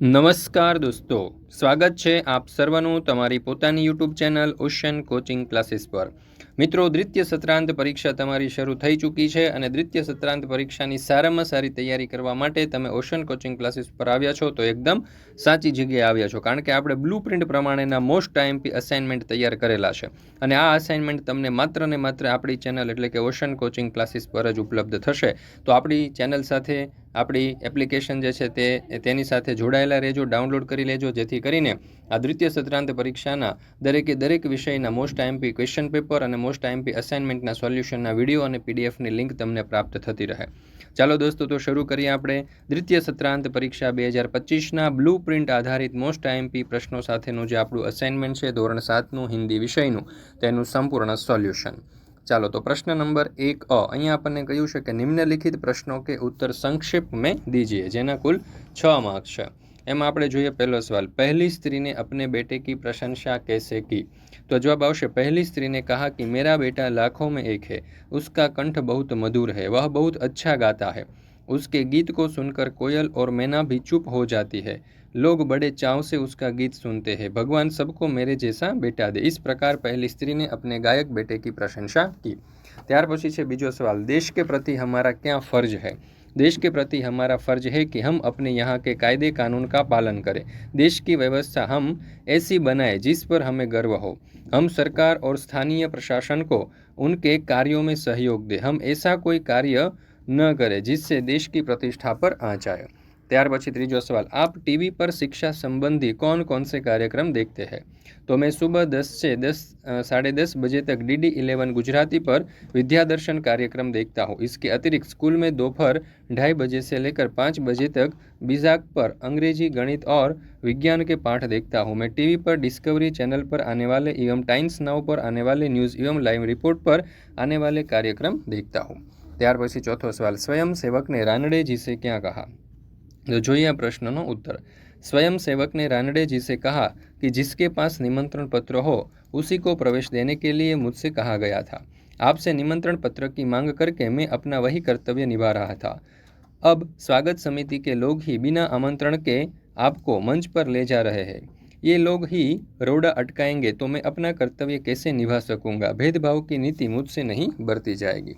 નમસ્કાર દોસ્તો, સ્વાગત છે આપ સર્વનું તમારી પોતાની YouTube channel Ocean coaching classes પર. મિત્રો, દ્વિતીય સત્રાંત પરીક્ષા તમારી શરૂ થઈ ચૂકી છે અને દ્વિતીય સત્રાંત પરીક્ષાની સારામાં સારી તૈયારી કરવા માટે તમે ઓશન કોચિંગ ક્લાસીસ પર આવ્યા છો તો એકદમ સાચી જગ્યાએ આવ્યા છો, કારણ કે આપણે બ્લુ પ્રિન્ટ પ્રમાણેના મોસ્ટ આઈએમપી અસાઇનમેન્ટ તૈયાર કરેલા છે. અને આ અસાઇનમેન્ટ તમને માત્ર ને માત્ર આપણી ચેનલ એટલે કે ઓશન કોચિંગ ક્લાસીસ પર જ ઉપલબ્ધ થશે. તો આપણી ચેનલ સાથે આપણી એપ્લિકેશન જે છે તે તેની સાથે જોડાયેલા રહેજો ડાઉનલોડ કરી લેજો, જેથી કરીને આ દ્વિતીય સત્રાંત પરીક્ષાના દરેકે દરેક વિષયના મોસ્ટ આઈએમપી ક્વેશ્ચન પેપર અને મોસ્ટ આઈએમપી અસાઇનમેન્ટના સોલ્યુશનના વીડિયો અને પીડીએફની લિંક તમને પ્રાપ્ત થતી રહે. ચાલો દોસ્તો, તો શરૂ કરીએ આપણે દ્વિતીય સત્રાંત પરીક્ષા બે હજાર પચીસના બ્લુ પ્રિન્ટ આધારિત મોસ્ટ આઈએમપી પ્રશ્નો સાથેનું જે આપણું અસાઇનમેન્ટ છે, ધોરણ સાતનું હિન્દી વિષયનું, તેનું સંપૂર્ણ સોલ્યુશન ચાલો તો પ્રશ્ન નંબર એક અ અહીંયા આપણને કહ્યું છે કે નિમ્નલિખિત પ્રશ્નો કે ઉત્તર સંક્ષિપ્ત મેં દીજીએ જેના કુલ છ માર્ક છે એમાં આપણે જોઈએ પહેલો સવાલ પહેલી સ્ત્રીને अपने बेटे की प्रशंसा कैसे की तो जवाब आवश्य पहली स्त्री ने कहा कि मेरा बेटा लाखों में एक है उसका कंठ बहुत मधुर है वह बहुत अच्छा गाता है उसके गीत को सुनकर कोयल और मैना भी चुप हो जाती है लोग बड़े चाव से उसका गीत सुनते हैं भगवान सबको मेरे जैसा बेटा दे इस प्रकार पहली स्त्री ने अपने गायक बेटे की प्रशंसा की ત્યાર પછી છે બીજો સવાલ देश के प्रति हमारा क्या फर्ज है देश के प्रति हमारा फर्ज है कि हम अपने यहाँ के कायदे कानून का पालन करें देश की व्यवस्था हम ऐसी बनाए जिस पर हमें गर्व हो हम सरकार और स्थानीय प्रशासन को उनके कार्यों में सहयोग दें हम ऐसा कोई कार्य न करें जिससे देश की प्रतिष्ठा पर आँच आए ત્યાર પછી ત્રીજો સવાલ આપ ટીવી પર शिक्षा संबंधी कौन कौन से कार्यक्रम देखते हैं तो मैं सुबह दस से दस साढ़े दस बजे तक डी डी इलेवन गुजराती पर विद्या दर्शन कार्यक्रम देखता हूँ इसके अतिरिक्त स्कूल में दोपहर ढाई बजे से लेकर पाँच बजे तक बिजाक पर अंग्रेजी गणित और विज्ञान के पाठ देखता हूँ मैं टीवी पर डिस्कवरी चैनल पर आने वाले एवं टाइम्स नाव पर आने वाले न्यूज़ एवं लाइव रिपोर्ट पर आने वाले कार्यक्रम देखता हूँ ત્યાર પછી ચોથો સવાલ સ્વયં સેવકને રાનડે જીસે ક્યાં કહા तो જોઈએ આ પ્રશ્નનો उत्तर स्वयं सेवक ने रानडे जी से कहा कि जिसके पास निमंत्रण पत्र हो उसी को प्रवेश देने के लिए मुझसे कहा गया था आपसे निमंत्रण पत्र की मांग करके मैं अपना वही कर्तव्य निभा रहा था अब स्वागत समिति के लोग ही बिना आमंत्रण के आपको मंच पर ले जा रहे हैं ये लोग ही रोड़ा अटकाएंगे तो मैं अपना कर्तव्य कैसे निभा सकूंगा भेदभाव की नीति मुझसे नहीं बरती जाएगी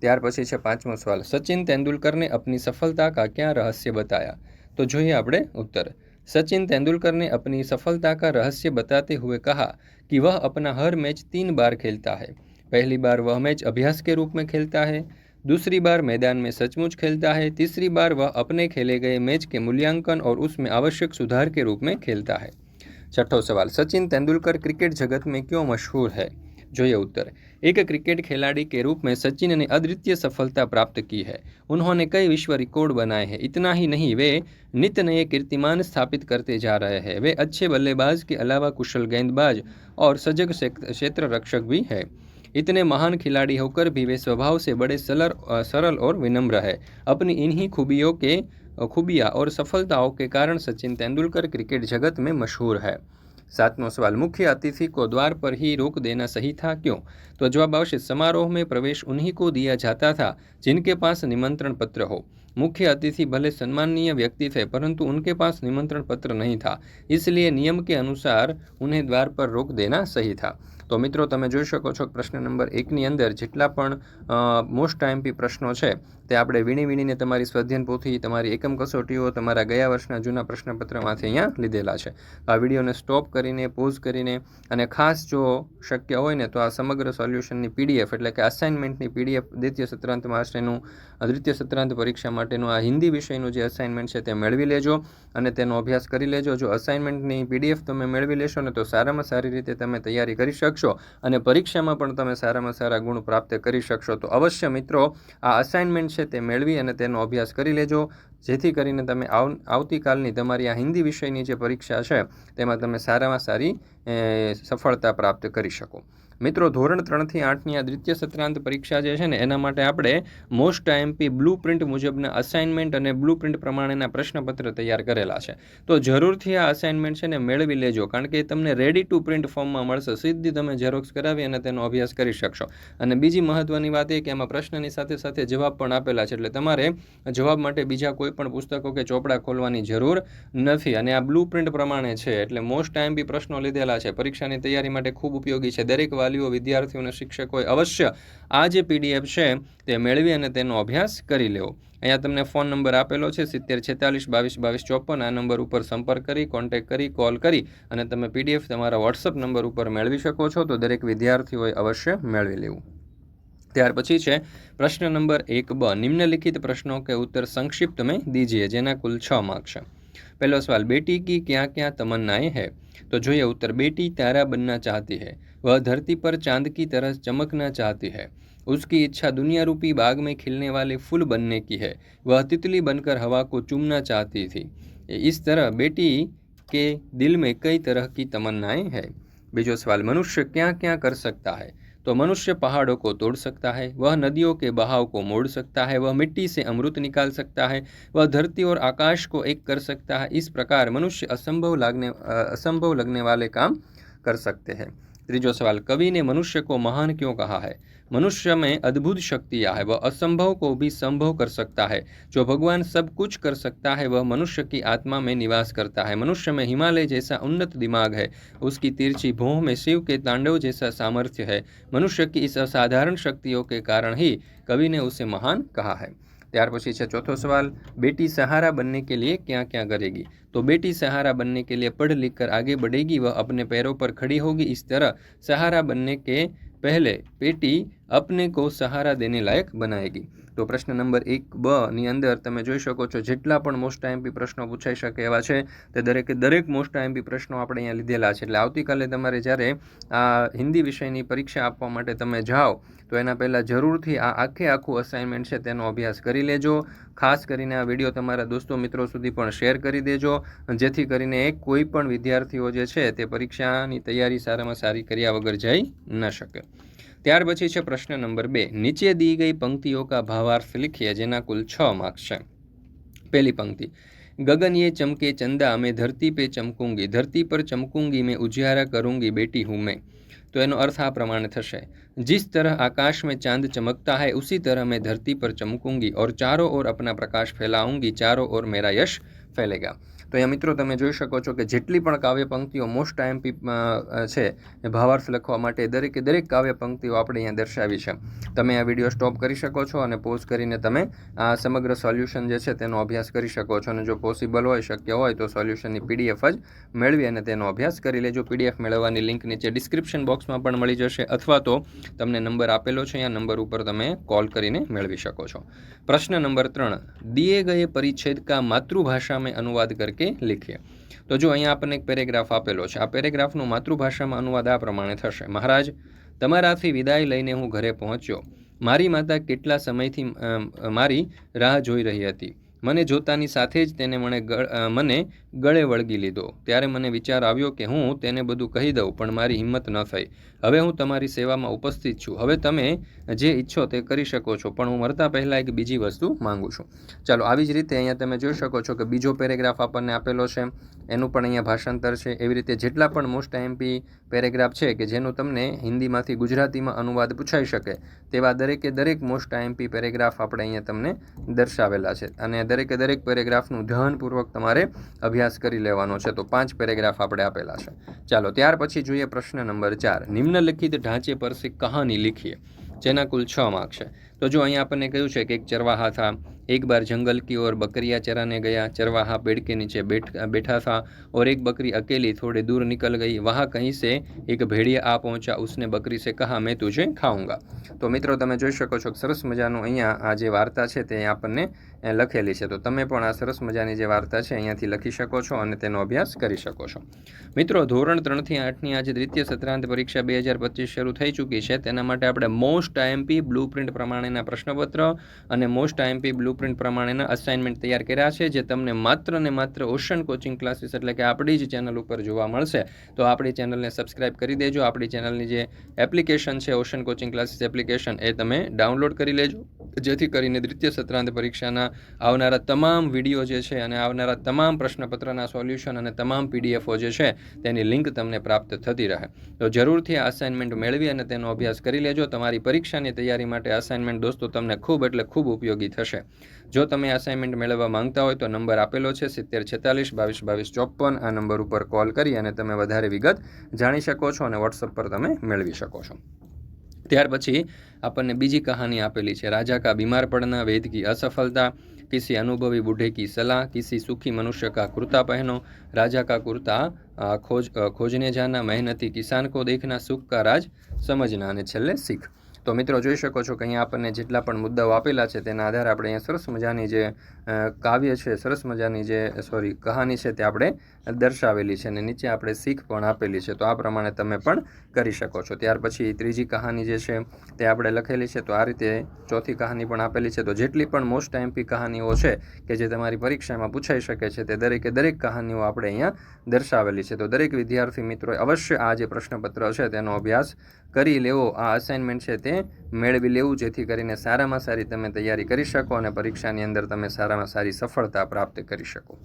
ત્યાર પછી છે પાંચમો સવાલ સચિન તેંદુલકરને अपनी सफलता का क्या रहस्य बताया तो જોઈએ આપણે उत्तर सचिन तेंदुलकर ने अपनी सफलता का रहस्य बताते हुए कहा कि वह अपना हर मैच तीन बार खेलता है पहली बार वह मैच अभ्यास के रूप में खेलता है दूसरी बार मैदान में सचमुच खेलता है तीसरी बार वह अपने खेले गए मैच के मूल्यांकन और उसमें आवश्यक सुधार के रूप में खेलता है छठो सवाल सचिन तेंदुलकर क्रिकेट जगत में क्यों मशहूर है જોઈએ उत्तर एक क्रिकेट खिलाड़ी के रूप में सचिन ने अद्वितीय सफलता प्राप्त की है। उन्होंने कई विश्व रिकॉर्ड बनाए हैं। इतना ही नहीं, वे नित्य नए कीर्तिमान स्थापित करते जा रहे हैं। वे अच्छे बल्लेबाज के अलावा कुशल गेंदबाज और सजग क्षेत्र रक्षक भी है। इतने महान खिलाड़ी होकर भी वे स्वभाव से बड़े सलर सरल और विनम्र है। अपनी इन्हीं खूबियों के, खूबियाँ और सफलताओं के कारण सचिन तेंदुलकर क्रिकेट जगत में मशहूर है। सातवां सवाल, मुख्य अतिथि को द्वार पर ही रोक देना सही था क्यों? तो जवाब आवश्य समारोह में प्रवेश उन्हीं को दिया जाता था जिनके पास निमंत्रण पत्र हो। मुख्य अतिथि भले सम्माननीय व्यक्ति थे, परंतु उनके पास निमंत्रण पत्र नहीं था, इसलिए नियम के अनुसार उन्हें द्वार पर रोक देना सही था। તો મિત્રો તમે જોઈ શકો છો પ્રશ્ન નંબર એકની અંદર જેટલા પણ મોસ્ટ ટાઈમપી પ્રશ્નો છે, તે આપણે વીણી વીણીને તમારી સ્વાધ્યન પોથી, તમારી એકમ કસોટીઓ તમારા ગયા વર્ષના જૂના પ્રશ્નપત્રમાંથી અહીંયા લીધેલા છે. આ વિડીયોને સ્ટોપ કરીને પોઝ કરીને અને ખાસ જો શક્ય હોય ને તો આ સમગ્ર સોલ્યુશનની પીડીએફ એટલે કે અસાઇનમેન્ટની પીડીએફ દ્વિતીય સત્રાંત માસનું દ્વિતીય સત્રાંત પરીક્ષા માટેનું આ હિન્દી વિષયનું જે અસાઇનમેન્ટ છે તે મેળવી લેજો અને તેનો અભ્યાસ કરી લેજો. જો અસાઇનમેન્ટની પીડીએફ તમે મેળવી લેશો ને તો સારામાં સારી રીતે તમે તૈયારી કરી શકશો. શકશો અને પરીક્ષામાં પણ તમે સારામાં સારા ગુણ પ્રાપ્ત કરી શકશો. તો અવશ્ય મિત્રો, આ અસાઇનમેન્ટ છે તે મેળવી અને તેનો અભ્યાસ કરી લેજો. જેથી કરીને તમે આવ, આવતીકાલની તમારી આ હિન્દી વિષયની જે પરીક્ષા છે, તેમાં તમે સારામાં સારી સફળતા પ્રાપ્ત કરી શકો. મિત્રો, ધોરણ ત્રણથી આઠની આ દ્વિતીય સત્રાંત પરીક્ષા જે છે ને, એના માટે આપણે મોસ્ટ આઈએમપી બ્લુ પ્રિન્ટ મુજબના અસાઇનમેન્ટ અને બ્લુ પ્રિન્ટ પ્રમાણેના પ્રશ્નપત્ર તૈયાર કરેલા છે. તો જરૂરથી આ અસાઇનમેન્ટ છે ને મેળવી લેજો, કારણ કે તમને રેડી ટુ પ્રિન્ટ ફોર્મમાં મળશે. સીધી તમે ઝેરોક્સ કરાવી અને તેનો અભ્યાસ કરી શકશો. અને બીજી મહત્વની વાત એ કે એમાં પ્રશ્નની સાથે સાથે જવાબ પણ આપેલા છે. એટલે તમારે જવાબ માટે બીજા કોઈ પણ પુસ્તકો કે ચોપડા ખોલવાની જરૂર નથી. અને આ બ્લુ પ્રિન્ટ પ્રમાણે છે. એટલે મોસ્ટ આઈએમપી પ્રશ્નો લીધેલા છે. પરીક્ષાની તૈયારી માટે ખૂબ ઉપયોગી છે. દરેક વાલીઓ, વિદ્યાર્થીઓ અને શિક્ષકોએ અવશ્ય આ જે પીડીએફ છે તે મેળવી અને તેનો અભ્યાસ કરી લેવો. અહીંયા તમને ફોન નંબર આપેલો છે, સિત્તેર છેતાલીસ બાવીસ બાવીસ ચોપન. આ નંબર ઉપર સંપર્ક કરી કોન્ટેક કરી કોલ કરી અને તમે પીડીએફ તમારા વોટ્સઅપ નંબર ઉપર મેળવી શકો છો તો દરેક વિદ્યાર્થીઓએ અવશ્ય મેળવી લેવું. ત્યાર પછી છે, પ્રશ્ન નંબર એક બ, નિમ્નલિખિત પ્રશ્નો કે ઉત્તર સંક્ષિપ્ત મેં દીજીએ, જેના કુલ છ માર્ક છે. પહેલો સવાલ, બેટી કી ક્યાં ક્યાં તમન્નાએ હે? તો જોઈએ ઉત્તર, બેટી તારા બનના ચાહતી હે. वह धरती पर चाँद की तरह चमकना चाहती है। उसकी इच्छा दुनिया रूपी बाग में खिलने वाले फूल बनने की है। वह तितली बनकर हवा को चूमना चाहती थी। इस तरह बेटी के दिल में कई तरह की तमन्नाएँ हैं। बीजो सवाल, मनुष्य क्या क्या कर सकता है? तो मनुष्य पहाड़ों को तोड़ सकता है, वह नदियों के बहाव को मोड़ सकता है, वह मिट्टी से अमृत निकाल सकता है, वह धरती और आकाश को एक कर सकता है। इस प्रकार मनुष्य असंभव लगने असंभव लगने वाले काम कर सकते हैं। त्रीजो सवाल कवि ने मनुष्य को महान क्यों कहा है? मनुष्य में अद्भुत शक्तियाँ है, वह असंभव को भी संभव कर सकता है। जो भगवान सब कुछ कर सकता है, वह मनुष्य की आत्मा में निवास करता है। मनुष्य में हिमालय जैसा उन्नत दिमाग है, उसकी तिरछी भोह में शिव के तांडव जैसा सामर्थ्य है। मनुष्य की इस असाधारण शक्तियों के कारण ही कवि ने उसे महान कहा है। ત્યાર પછી છે ચોથો સવાલ बेटी सहारा बनने के लिए क्या क्या करेगी तो बेटी सहारा बनने के लिए पढ़ लिख कर आगे बढ़ेगी वह अपने पैरों पर खड़ी होगी इस तरह सहारा बनने के पहले बेटी अपने को सहारा देने लायक बनाएगी તો પ્રશ્ન નંબર એક બ ની અંદર તમે જોઈ શકો છો જેટલા પણ મોસ્ટ આઈએમપી પ્રશ્નો પૂછાઈ શકે એવા છે, તે દરેકે દરેક મોસ્ટ આઈએમપી પ્રશ્નો આપણે અહીંયા લીધેલા છે. એટલે આવતીકાલે તમારે જ્યારે આ હિન્દી વિષયની પરીક્ષા આપવા માટે તમે જાઓ, તો એના પહેલાં જરૂરથી આ આખે આખું અસાઇનમેન્ટ છે તેનો અભ્યાસ કરી લેજો. ખાસ કરીને આ વીડિયો તમારા દોસ્તો મિત્રો સુધી પણ શેર કરી દેજો. જેથી કરીને કોઈ પણ વિદ્યાર્થીઓ જે છે તે પરીક્ષાની તૈયારી સારામાં સારી કર્યા વગર જઈ ન શકે. ત્યાર પછી છે પ્રશ્ન નંબર બે નીચે દી ગઈ પંક્તિઓ કા ભાવાર્થ लिखिए જેના કુલ છ માર્ક્સ છે પહેલી પંક્તિ गगन ये चमके चंदा मैं धरती पे चमकूंगी धरती पर चमकूंगी मैं उजियारा करूंगी बेटी हूँ मैं तो એનો અર્થ આ પ્રમાણે થશે जिस तरह आकाश में चांद चमकता है उसी तरह मैं धरती पर चमकूंगी और चारों ओर अपना प्रकाश फैलाऊंगी चारों ओर मेरा यश फैलेगा તો અહીંયા મિત્રો તમે જોઈ શકો છો કે જેટલી પણ કાવ્ય પંક્તિઓ મોસ્ટ આઈએમપી છે એ ભાવાર્થ લખવા માટે દરેકે દરેક કાવ્ય પંક્તિઓ આપણે અહીંયા દર્શાવી છે. તમે આ વીડિયો સ્ટોપ કરી શકો છો અને પોઝ કરીને તમે આ સમગ્ર સોલ્યુશન જે છે તેનો અભ્યાસ કરી શકો છો. અને જો પોસિબલ હોય, શક્ય હોય, તો સોલ્યુશનની પીડીએફ જ મેળવી અને તેનો અભ્યાસ કરી લેજો. પીડીએફ મેળવવાની લિંક નીચે ડિસ્ક્રિપ્શન બોક્સમાં પણ મળી જશે. અથવા તો તમને નંબર આપેલો છે અહીંયા નંબર ઉપર તમે કોલ કરીને મેળવી શકો છો. પ્રશ્ન નંબર ત્રણ. દિએ ગયે પરિચ્છેદ કા માતૃભાષા મેં અનુવાદ કરકે કે લીખીએ. તો જો અહીંયા આપણને એક પેરેગ્રાફ આપેલો છે, આ પેરેગ્રાફનું માતૃભાષામાં અનુવાદ આ પ્રમાણે થશે. મહારાજ, તમારાથી વિદાય લઈને હું ઘરે પહોંચ્યો. મારી માતા કેટલા સમયથી મારી રાહ જોઈ રહી હતી. મને જોતાની સાથે જ તેને મને મને ગળે વળગી લીધો. ત્યારે મને વિચાર આવ્યો કે હું તેને બધું કહી દઉં, પણ મારી હિંમત ન થઈ. હવે હું તમારી સેવામાં ઉપસ્થિત છું. હવે તમે જે ઈચ્છો તે કરી શકો છો, પણ હું મરતા પહેલાં એક બીજી વસ્તુ માંગુ છું. ચાલો, આવી જ રીતે અહીંયા તમે જોઈ શકો છો કે બીજો પેરેગ્રાફ આપણને આપેલો છે. એનું પણ અહીંયા ભાષાંતર છે. એવી રીતે જેટલા પણ મોસ્ટ એમપી પેરેગ્રાફ છે કે જેનું તમને હિન્દીમાંથી ગુજરાતીમાં અનુવાદ પૂછાઈ શકે, તેવા દરેકે દરેક મોસ્ટ એમપી પેરેગ્રાફ આપણે અહીંયા તમને દર્શાવેલા છે. અને દરેકે દરેક પેરેગ્રાફનું ધ્યાનપૂર્વક તમારે અભ્યાસ કરી લેવાનો છે. તો પાંચ પેરેગ્રાફ આપણે આપેલા છે. ચાલો, ત્યાર પછી જોઈએ પ્રશ્ન નંબર ચાર. નિમ્નલિખિત ઢાંચે પર સી કહાની લીખીએ, જેના કુલ છ માર્ક છે. તો જો અહીંયા આપણને કહ્યું છે કે એક ચરવાહા થા, એક બાર જંગલ કી ઓર બકરિયા ચરાને ગયા, ચરવાહા પેડ કે નીચે બેઠા થા ઓર એક બકરી અકેલી થોડે દૂર નિકલ ગઈ. વહાં કહીં સે એક ભેડિયા આ પહોંચ્યા, ઉસને બકરી સે કહા, મેં તુજે ખાઉંગા. તો મિત્રો, તમે જોઈ શકો છો કે સરસ મજાનું અહીંયા આ જે વાર્તા છે તે આપણને લખેલી છે. તો તમે પણ આ સરસ મજાની જે વાર્તા છે અહીંયાથી લખી શકો છો અને તેનો અભ્યાસ કરી શકો છો. મિત્રો, ધોરણ ત્રણથી આઠની આજે દ્વિતીય સત્રાંત પરીક્ષા બે હજાર પચીસ શરૂ થઈ ચૂકી છે. તેના માટે આપણે મોસ્ટ આઈએમપી બ્લુ પ્રિન્ટ પ્રમાણે પ્રમાણેના પ્રશ્નપત્ર અને મોસ્ટ આઈએમપી બ્લુપ્રિન્ટ પ્રમાણેના અસાઇનમેન્ટ તૈયાર કર્યા છે, જે તમને માત્ર ને માત્ર ઓશન કોચિંગ ક્લાસીસ એટલે કે આપણી જ ચેનલ ઉપર જોવા મળશે. તો આપણી ચેનલને સબસ્ક્રાઇબ કરી દેજો. આપણી ચેનલની જે એપ્લિકેશન છે ઓશન કોચિંગ ક્લાસીસ એપ્લિકેશન એ તમે ડાઉનલોડ કરી લેજો. જેથી કરીને દ્વિતીય સત્રાંત પરીક્ષાના આવનારા તમામ વીડિયો જે છે અને આવનારા તમામ પ્રશ્નપત્રના સોલ્યુશન અને તમામ પીડીએફઓ જે છે, તેની લિંક તમને પ્રાપ્ત થતી રહે. તો જરૂરથી આ અસાઇનમેન્ટ મેળવી અને તેનો અભ્યાસ કરી લેજો. તમારી પરીક્ષાની તૈયારી માટે અસાઇનમેન્ટ દોસ્તો તમને ખૂબ એટલે ખૂબ ઉપયોગી થશે જો તમે અસાઇનમેન્ટ મેળવવા માંગતા હોય તો નંબર આપેલો છે સિત્તેર છેતાલીસ બાવીસ બાવીસ ચોપન આ નંબર ઉપર કોલ કરી અને તમે વધારે વિગત જાણી શકો છો અને વોટ્સઅપ પર તમે મેળવી શકો છો ત્યાર પછી આપણને બીજી કહાની આપેલી છે રાજા કા બીમાર પડના વેદ કી અસફળતા किसी अनुभवी बूढ़े की सलाह किसी सुखी मनुष्य का कुर्ता पहनो राजा का कुर्ता अ, खोज अ, खोजने जाना मेहनती किसान को देखना सुख का राज समझना અને છેલ્લે શીખ તો મિત્રો જોઈ શકો છો કે અહીંયા આપણને જેટલા પણ મુદ્દાઓ આપેલા છે તેના આધારે આપણે અહીંયા સરસ મજાની જે કાવ્ય છે, સરસ મજાની જે સોરી કહાની છે તે આપણે દર્શાવેલી છે અને નીચે આપણે શીખ પણ આપેલી છે. તો આ પ્રમાણે તમે પણ કરી શકો છો. ત્યાર પછી ત્રીજી કહાની જે છે તે આપણે લખેલી છે. તો આ રીતે ચોથી કહાની પણ આપેલી છે. તો જેટલી પણ મોસ્ટ એમપી કહાનીઓ છે કે જે તમારી પરીક્ષામાં પૂછાઈ શકે છે તે દરેકે દરેક કહાનીઓ આપણે અહીંયા દર્શાવેલી છે. તો દરેક વિદ્યાર્થી મિત્રોએ અવશ્ય આ જે પ્રશ્નપત્ર છે તેનો અભ્યાસ કરી લેવો. આ અસાઇનમેન્ટ છે તે મેળવી લેવું, જેથી કરીને સારામાં સારી તમે તૈયારી કરી શકો અને પરીક્ષાની અંદર તમે સારામાં સારી સફળતા પ્રાપ્ત કરી શકો.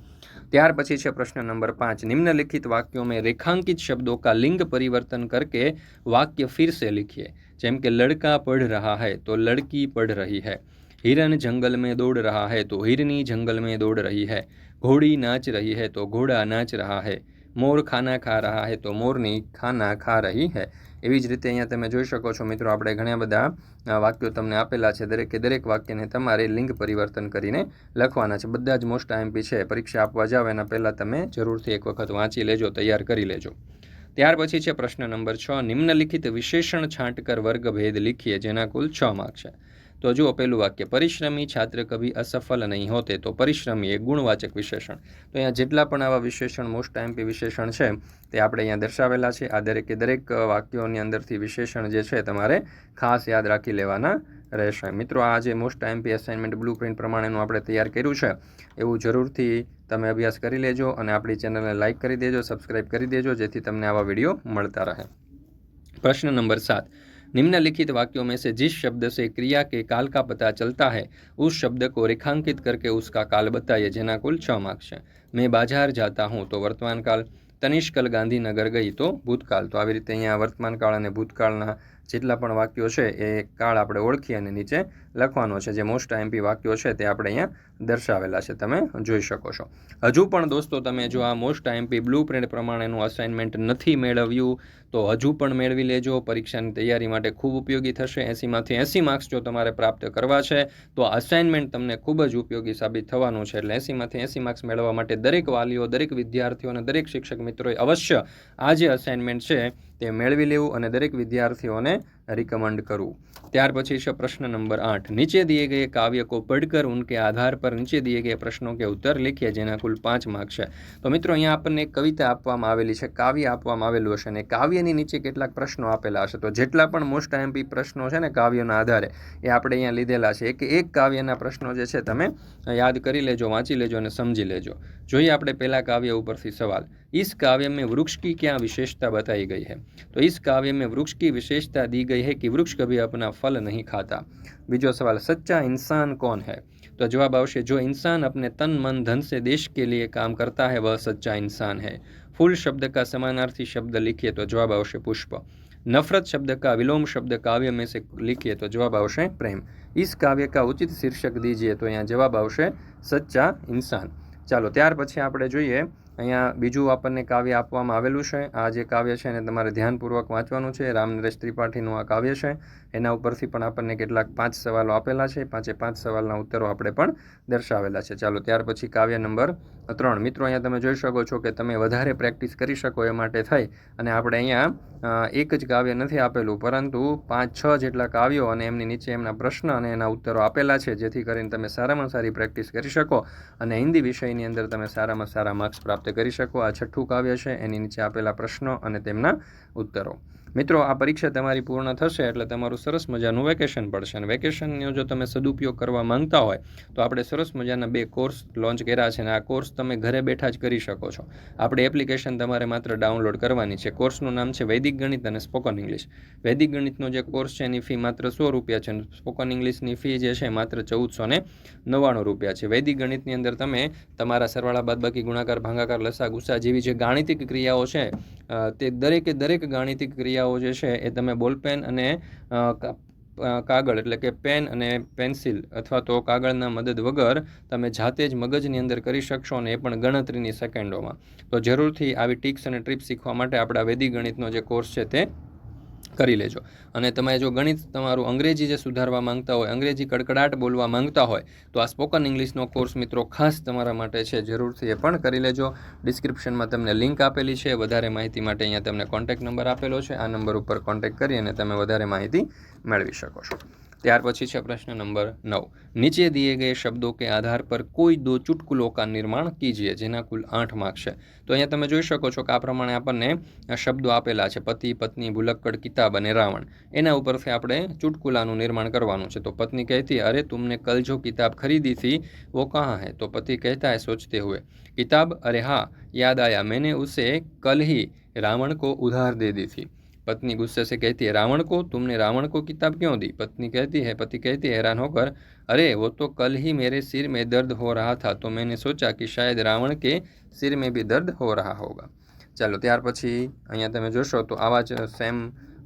ત્યાર પછી છે પ્રશ્ન નંબર नंबर पाँच, निम्नलिखित वाक्यों में रेखांकित शब्दों का लिंग परिवर्तन करके वाक्य फिर से लिखिए। जैम के लड़का पढ़ रहा है तो लड़की पढ़ रही है। हिरन जंगल में दौड़ रहा है तो हिरनी जंगल में दौड़ रही है। घोड़ी नाच रही है तो घोड़ा नाच रहा है। मोर खाना खा रहा है तो मोरनी खाना खा रही है। એવી જ રીતે અહીંયા તમે જોઈ શકો છો મિત્રો, આપણે ઘણા બધા વાક્યો તમને આપેલા છે. દરેકે દરેક વાક્યને તમારે લિંગ પરિવર્તન કરીને લખવાના છે. બધા જ મોસ્ટ આઈએમપી છે. પરીક્ષા આપવા જાવ એના પહેલાં તમે જરૂરથી એક વખત વાંચી લેજો, તૈયાર કરી લેજો. ત્યાર પછી છે પ્રશ્ન નંબર છ. નિમ્નલિખિત વિશેષણ છાંટકર વર્ગભેદ લીખીએ, જેના કુલ છ માર્ક છે. તો જુઓ પહેલું વાક્ય, પરિશ્રમી છાત્ર કભી અસફલ નહીં હોતે તો પરિશ્રમી એ ગુણવાચક વિશેષણ. તો અહીંયા જેટલા પણ આવા વિશેષણ મોસ્ટ એમપી વિશેષણ છે, તે આપણે અહીંયા દર્શાવેલા છે. આ દરેકે દરેક વાક્યોની અંદરથી વિશેષણ જે છે, તમારે ખાસ યાદ રાખી લેવાના રહેશે. મિત્રો, આ જે most MP assignment blue print પ્રમાણેનું આપણે તૈયાર કર્યું છે, એવું જરૂરથી તમે અભ્યાસ કરી લેજો અને આપણી ચેનલને લાઇક કરી દેજો સબસ્ક્રાઇબ કરી દેજો, જેથી તમને આવા વીડિયો મળતા રહે. પ્રશ્ન નંબર સાત निम्नलिखित वाक्यों में से जिस शब्द से क्रिया के काल का पता चलता है उस शब्द को रेखांकित करके उसका काल बताइए જેના કુલ છ માર્ક્સ છે મેં બાજાર જાતા હું તો વર્તમાન કાળ તનિષ્કલ ગાંધીનગર ગઈ તો ભૂતકાળ તો આવી રીતે અહીંયા વર્તમાન કાળ અને ભૂતકાળના જેટલા પણ વાક્યો છે એ કાળ આપણે ઓળખી અને નીચે લખવાનો છે. જે મોસ્ટ આઈએમપી વાક્યો છે તે આપણે અહીંયા દર્શાવેલા છે. તમે જોઈ શકો છો. હજુ પણ દોસ્તો તમે જો આ મોસ્ટ આઈએમપી બ્લુ પ્રિન્ટ પ્રમાણેનું અસાઇનમેન્ટ નથી મેળવ્યું, તો હજુ પણ મેળવી લેજો. પરીક્ષાની તૈયારી માટે ખૂબ ઉપયોગી થશે. એંસીમાંથી એંસી માર્ક્સ જો તમારે પ્રાપ્ત કરવા છે, તો અસાઇનમેન્ટ તમને ખૂબ જ ઉપયોગી સાબિત થવાનું છે. એટલે એંસીમાંથી એંસી માર્ક્સ મેળવવા માટે દરેક વાલીઓ, દરેક વિદ્યાર્થીઓ અને દરેક શિક્ષક મિત્રોએ અવશ્ય આ જે અસાઇનમેન્ટ છે તે મેળવી લેવું અને દરેક વિદ્યાર્થીઓને રિકમેન્ડ करूँ ત્યાર પછી છે પ્રશ્ન નંબર આઠ. નીચે દિએ ગયે કાવ્ય કો પઢકર ઉનકે આધાર પર નીચે દિએ ગયે પ્રશ્નો કે ઉત્તર લખીએ જેના કુલ પાંચ માર્ક છે. તો મિત્રો, અહીંયા આપણને એક કવિતા આપવામાં આવેલી છે, કાવ્ય આપવામાં આવેલું હશે અને કાવ્યની નીચે કેટલાક પ્રશ્નો આપેલા હશે. તો જેટલા પણ મોસ્ટ ટાઈમ પ્રશ્નો છે ને કાવ્યના આધારે, એ આપણે અહીંયા લીધેલા છે. એક એક કાવ્યના પ્રશ્નો જે છે તમે યાદ કરી લેજો, વાંચી લેજો અને સમજી લેજો. જોઈએ આપણે પહેલાં કાવ્ય ઉપરથી સવાલ. ઈસ કાવ્ય મેં વૃક્ષ કી ક્યાં વિશેષતા બતાઈ ગઈ है તો इस કાવ્ય મેં વૃક્ષ કી વિશેષતા દી ગઈ गई है कि वृक्ष कभी अपना फल नहीं खाता बीजो सवाल सच्चा इंसान कौन है तो जवाब आवश्य जो इंसान अपने तन मन धन से देश के लिए काम करता है वह सच्चा इंसान है फूल शब्द का समानार्थी शब्द लिखिए तो जवाब आवश्य पुष्प नफरत शब्द का विलोम शब्द काव्य में से लिखिए तो जवाब आवश्य प्रेम इस काव्य का उचित शीर्षक दीजिए तो यहाँ जवाब આવશે સચ્ચા ઇન્સાન ચાલો ત્યાર પછી આપણે જોઈએ અહીંયા બીજું આપણને કાવ્ય આપવામાં આવેલું છે. આ જે કાવ્ય છે એને તમારે ધ્યાનપૂર્વક વાંચવાનું છે. રામ નરેશ ત્રિપાઠીનું આ કાવ્ય છે. એના ઉપરથી પણ આપણને કેટલાક પાંચ સવાલો આપેલા છે. પાંચે પાંચ સવાલના ઉત્તરો આપણે પણ દર્શાવેલા છે. ચાલો, ત્યાર પછી કાવ્ય નંબર ત્રણ. મિત્રો, અહીંયા તમે જોઈ શકો છો કે તમે વધારે પ્રેક્ટિસ કરી શકો એ માટે થઈ અને આપણે અહીંયા એક જ કાવ્ય નથી આપેલું, પરંતુ પાંચ, છ જેટલા કાવ્યો અને એમની નીચે એમના પ્રશ્ન અને એના ઉત્તરો આપેલા છે, જેથી કરીને તમે સારામાં સારી પ્રેક્ટિસ કરી શકો અને હિન્દી વિષયની અંદર તમે સારામાં સારા માર્ક્સ પ્રાપ્ત કરી શકો. આ છઠ્ઠું કાવ્ય છે, એની નીચે આપેલા પ્રશ્નો અને તેમના ઉત્તરો. મિત્રો, આ પરીક્ષા તમારી પૂર્ણ થશે એટલે તમારું સરસ મજાનું વેકેશન પડશે. અને વેકેશનનો જો તમે સદુપયોગ કરવા માંગતા હોય, તો આપણે સરસ મજાના બે કોર્સ લોન્ચ કર્યા છે અને આ કોર્સ તમે ઘરે બેઠા જ કરી શકો છો. આપણે એપ્લિકેશન તમારે માત્ર ડાઉનલોડ કરવાની છે. કોર્સનું નામ છે વૈદિક ગણિત અને સ્પોકન ઇંગ્લિશ વૈદિક ગણિતનો જે કોર્સ છે એની ફી માત્ર સો રૂપિયા છે અને સ્પોકન ઇંગ્લિશની ફી જે છે માત્ર ચૌદસો ને નવ્વાણું રૂપિયા છે. વૈદિક ગણિતની અંદર તમે તમારા સરવાળા બાદબાકી ગુણાકાર, ભાંગાકાર લસા ગુસ્સા જેવી જે ગાણિતિક ક્રિયાઓ છે તે દરેકે દરેક ગાણિતિક ક્રિયાઓ જે છે એ તમે બોલપેન અને કાગળ એટલે કે પેન અને પેન્સિલ અથવા તો કાગળના મદદ વગર તમે જાતે જ મગજની અંદર કરી શકશો અને એ પણ ગણતરીની સેકન્ડોમાં. તો જરૂરથી આવી ટિક્સ અને ટ્રીપ્સ શીખવા માટે આપણા વૈદિક ગણિતનો જે કોર્સ છે તે કરી લેજો. અને તમે જો ગણિત તમારું અંગ્રેજી જે સુધારવા માંગતા હોય, અંગ્રેજી કડકડાટ બોલવા માંગતા હોય, તો આ સ્પોકન ઇંગ્લિશનો કોર્સ મિત્રો ખાસ તમારા માટે છે. જરૂરથી એ પણ કરી લેજો. ડિસ્ક્રિપ્શનમાં તમને લિંક આપેલી છે. વધારે માહિતી માટે અહીંયા તમને કોન્ટેક્ટ નંબર આપેલો છે. આ નંબર ઉપર કોન્ટેક્ટ કરી અને તમે વધારે માહિતી મેળવી શકો છો. ત્યાર પછી છે પ્રશ્ન નંબર નવ. નીચે દિએ ગયે શબ્દો કે આધાર પર કોઈ દો ચુટકુલો કા નિર્માણ કીજીએ જેના કુલ આઠ માર્ક છે. તો અહીંયા તમે જોઈ શકો છો કે આ પ્રમાણે આપણને શબ્દો આપેલા છે. પતિ, પત્ની, ભૂલક્કડ, કિતાબ અને રાવણ. એના ઉપરથી આપણે ચૂટકુલાનું નિર્માણ કરવાનું છે. તો પત્ની કહેતી, અરે, તુમને કલ જો કિતાબ ખરીદી થી, વો કહાં હૈ? તો પતિ કહેતા હે સોચતે હુએ, કિતાબ, અરે હા, યાદ આયા. મેને ઉસે કલ હી રાવણ કો ઉધાર દે દી થી. पत्नी गुस्से से कहती है रावण को तुमने रावण को किताब क्यों दी पत्नी कहती है पति कहती है हैरान होकर अरे वो तो कल ही मेरे सिर में दर्द हो रहा था तो मैंने सोचा कि शायद रावण के सिर में भी दर्द हो रहा होगा ચાલો ત્યાર પછી અહીંયા તમે જોશો તો આવા જ સેમ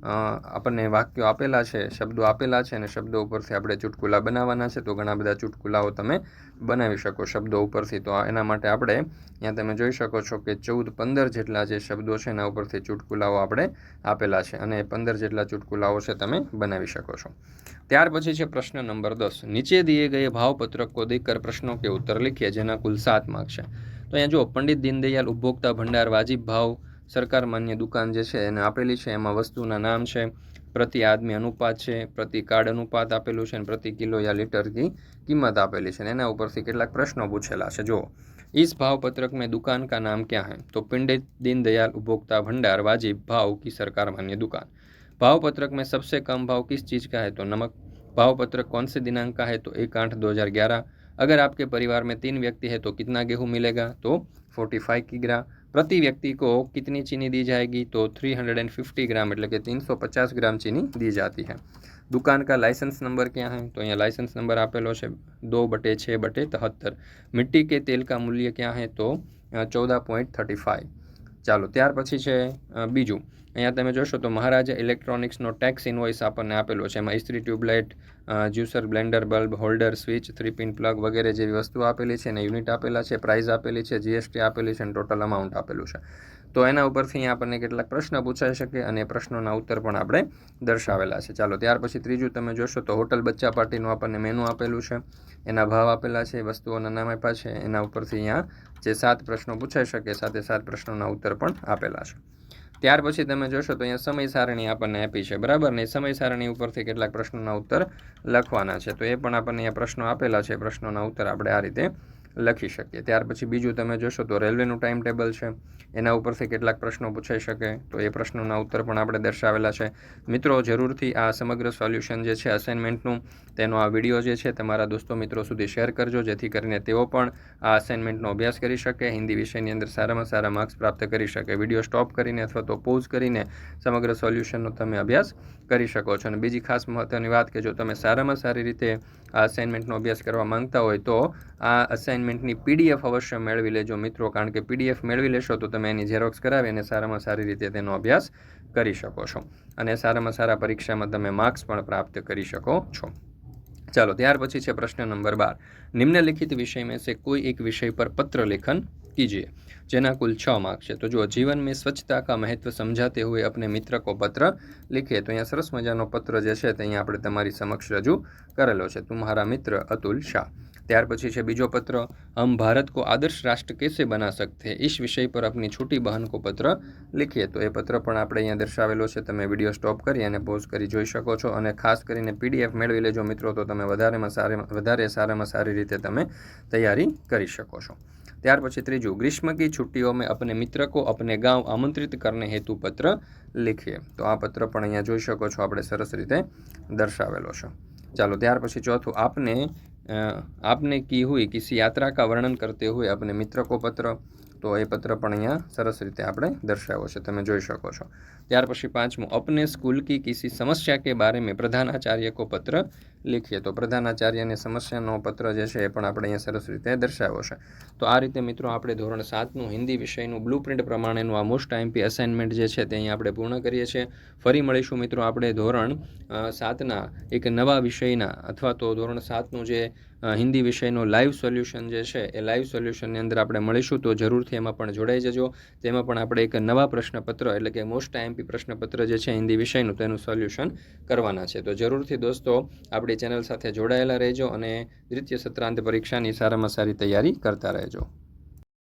આપણને વાક્યો આપેલા છે, શબ્દો આપેલા છે અને શબ્દો ઉપરથી આપણે ચુટકુલા બનાવવાના છે, તો ઘણા બધા ચુટકુલાઓ તમે બનાવી શકો શબ્દો ઉપરથી. તો એના માટે આપણે અહીંયા તમે જોઈ શકો છો કે ચૌદ પંદર જેટલા જે શબ્દો છે એના ઉપરથી ચુટકુલાઓ આપણે આપેલા છે અને પંદર જેટલા ચુટકુલાઓ છે તમે બનાવી શકો છો. ત્યાર પછી છે પ્રશ્ન નંબર દસ. નીચે દીએ ગયે ભાવપત્રક કો પ્રશ્નો કે ઉત્તર લખીએ, જેના કુલ સાત માર્ક છે. તો અહીંયા જો પંડિત દીનદયાલ ઉપભોક્તા ભંડાર, વાજિબ ભાવ સરકાર માન્ય દુકાન જે છે એને આપેલી છે એમાં વસ્તુના નામ છે પ્રતિ આદમી અનુપાત છે પ્રતિ કાર્ડ અનુપાત આપેલું છે અને પ્રતિ કિલો યા લીટર કી કિંમત આપેલી છે અને એના ઉપરથી કેટલાક પ્રશ્નો પૂછેલા છે જો इस भाव पत्रक में दुकान का नाम क्या है तो पंडित दीनदयाल उपभोक्ता भंडार वाजिब भाव की सरकार मान्य दुकान भाव पत्रक में सबसे कम भाव किस चीज़ का है तो नमक भाव पत्रक कौन से दिनांक का है तो एक आठ दो हज़ार ग्यारह अगर आपके परिवार में तीन व्यक्ति है तो कितना गेहूं मिलेगा तो फोर्टी फाइव की ग्राम प्रति व्यक्ति को कितनी चीनी दी जाएगी तो three hundred and fifty gram એટલે કે तीन सौ पचास ग्राम चीनी दी जाती है दुकान का लाइसेंस नंबर क्या है तो यहाँ लाइसेंस नंबर આપેલો છે दो बटे छः बटे तिहत्तर मिट्टी के तेल का मूल्य क्या है તો ચૌદા પોઈન્ટ થર્ટી ફાઇવ ચાલો ત્યાર પછી છે અ, બીજું અહીંયા તમે જોશો તો મહારાજા ઇલેક્ટ્રોનિક્સનો ટેક્સ ઇન્વોઇસ આપણને આપેલો છે એમાં ઇસ્ત્રી tube light juicer, blender, bulb, holder, switch three pin plug વગેરે જેવી વસ્તુઓ આપેલી છે અને યુનિટ આપેલા છે, પ્રાઇસ આપેલી છે, જીએસટી આપેલી છે અને ટોટલ અમાઉન્ટ આપેલું છે. તો એના ઉપરથી આપણને કેટલાક પ્રશ્ન પૂછાઈ શકે અને પ્રશ્નોના ઉત્તર પણ આપણે દર્શાવેલા છે. ચાલો, ત્યાર પછી ત્રીજું તમે જોશો તો હોટલ બચ્ચા પાર્ટીનું આપણને મેનુ આપેલું છે. એના ભાવ આપેલા છે વસ્તુઓના નામ આપ્યા છે. એના ઉપરથી અહીંયા જે સાત પ્રશ્નો પૂછાઈ શકે, સાથે સાત પ્રશ્નોના ઉત્તર પણ આપેલા છે. ત્યાર પછી તમે જોશો તો અહીંયા સમય સારણી આપણને આપી છે, બરાબર? ને સમય સારણી ઉપરથી કેટલાક પ્રશ્નોના ઉત્તર લખવાના છે. તો એ પણ આપણને અહીંયા પ્રશ્નો આપેલા છે, પ્રશ્નોના ઉત્તર આપણે આ રીતે લખી શકીએ. ત્યાર પછી બીજું તમે જોશો તો રેલવેનું ટાઈમ ટેબલ છે. એના ઉપરથી કેટલાક પ્રશ્નો પૂછાઈ શકે. તો એ પ્રશ્નોના ઉત્તર પણ આપણે દર્શાવેલા છે. મિત્રો, જરૂરથી આ સમગ્ર સોલ્યુશન જે છે અસાઇનમેન્ટનું તેનો આ વીડિયો જે છે, તમારા દોસ્તો મિત્રો સુધી શેર કરજો. જેથી કરીને તેઓ પણ આ અસાઇનમેન્ટનો અભ્યાસ કરી શકે, હિન્દી વિષયની અંદર સારામાં સારા માર્ક્સ પ્રાપ્ત કરી શકે. વીડિયો સ્ટોપ કરીને અથવા તો પોઝ કરીને સમગ્ર સોલ્યુશનનો તમે અભ્યાસ કરી શકો છો. અને બીજી ખાસ મહત્ત્વની વાત કે જો તમે સારામાં સારી રીતે આ અસાઇનમેન્ટનો અભ્યાસ કરવા માંગતા હોય તો આ અસાઇનમેન્ટની પીડીએફ અવશ્ય મેળવી લેજો મિત્રો, કારણ કે પીડીએફ મેળવી લેશો તો તમે એની ઝેરોક્સ કરાવી અને સારામાં સારી રીતે તેનો અભ્યાસ કરી શકો છો. અને સારામાં સારા પરીક્ષામાં તમે માર્ક્સ પણ પ્રાપ્ત કરી શકો છો. ચાલો, ત્યાર પછી છે પ્રશ્ન નંબર બાર. નિમ્નલિખિત વિષયમાં છે કોઈ એક વિષય પર પત્ર લેખન कीजिए જેના કુલ છ માર્ક છે તો જો જીવન में स्वच्छता का महत्व समझाते हुए अपने मित्र को पत्र लिखिए તો અહીંયા સરસ મજાનો પત્ર જે છે તે અહીંયા આપણે તમારી સમક્ષ રજૂ કરેલો છે तुम्हारा मित्र अतुल शाह ત્યાર પછી છે બીજો પત્ર हम भारत को आदर्श राष्ट्र कैसे बना सकते हैं इस विषय पर अपनी छोटी बहन को पत्र लिखिए તો એ પત્ર પણ આપણે અહીંયા દર્શાવેલો છે તમે વિડીયો સ્ટોપ કરી અને પોઝ કરી જોઈ શકો છો અને ખાસ કરીને પીડીએફ મેળવી લેજો મિત્રો તો તમે વધારેમાં સારે વધારે સારામાં સારી રીતે તમે તૈયારી કરી શકો છો ત્યાર પછી ત્રીજું ગ્રીષ્મ કી છુટ્ટીઓ મેં અપને મિત્ર કો અપને ગાંવ આમંત્રિત કરને હેતુ પત્ર લીખીએ. તો આ પત્ર પણ અહીંયા જોઈ શકો છો, આપણે સરસ રીતે દર્શાવેલો છે. ચાલો, ત્યાર પછી ચોથું, આપને આપને કી હોય કિસી યાત્રા કા વર્ણન કરતે હોય અપને મિત્ર કો પત્ર? તો એ પત્ર પણ અહીંયા સરસ રીતે આપણે દર્શાવ્યો છે, તમે જોઈ શકો છો. ત્યાર પછી પાંચમું, અપને સ્કૂલ કી કિસી સમસ્યા કે બારે મેં પ્રધાનાચાર્ય કો પત્ર લીખીએ. તો પ્રધાનાચાર્યને સમસ્યાનો પત્ર જે છે એ પણ આપણે અહીંયા સરસ રીતે દર્શાવ્યો છે. તો આ રીતે મિત્રો આપણે ધોરણ સાતનું હિન્દી વિષયનું બ્લુ પ્રિન્ટ પ્રમાણેનું આ મોસ્ટ આઈમપી અસાઇનમેન્ટ જે છે તે અહીં આપણે પૂર્ણ કરીએ છીએ. ફરી મળીશું મિત્રો આપણે ધોરણ સાતના એક નવા વિષયના અથવા તો ધોરણ સાતનું જે હિન્દી વિષયનો લાઈવ સોલ્યુશન જે છે, એ લાઈવ સોલ્યુશનની અંદર આપણે મળીશું. તો જરૂરથી એમાં પણ જોડાઈ જજો. તેમાં પણ આપણે એક નવા પ્રશ્નપત્ર, એટલે કે મોસ્ટ આઈએમપી પ્રશ્નપત્ર જે છે, હિન્દી વિષયનું, તેનું સોલ્યુશન કરવાના છે. તો જરૂરથી દોસ્તો, આપણી ચેનલ સાથે જોડાયેલા રહેજો અને દ્વિતીય સત્રાંત પરીક્ષાની સારામાં સારી તૈયારી કરતા રહેજો.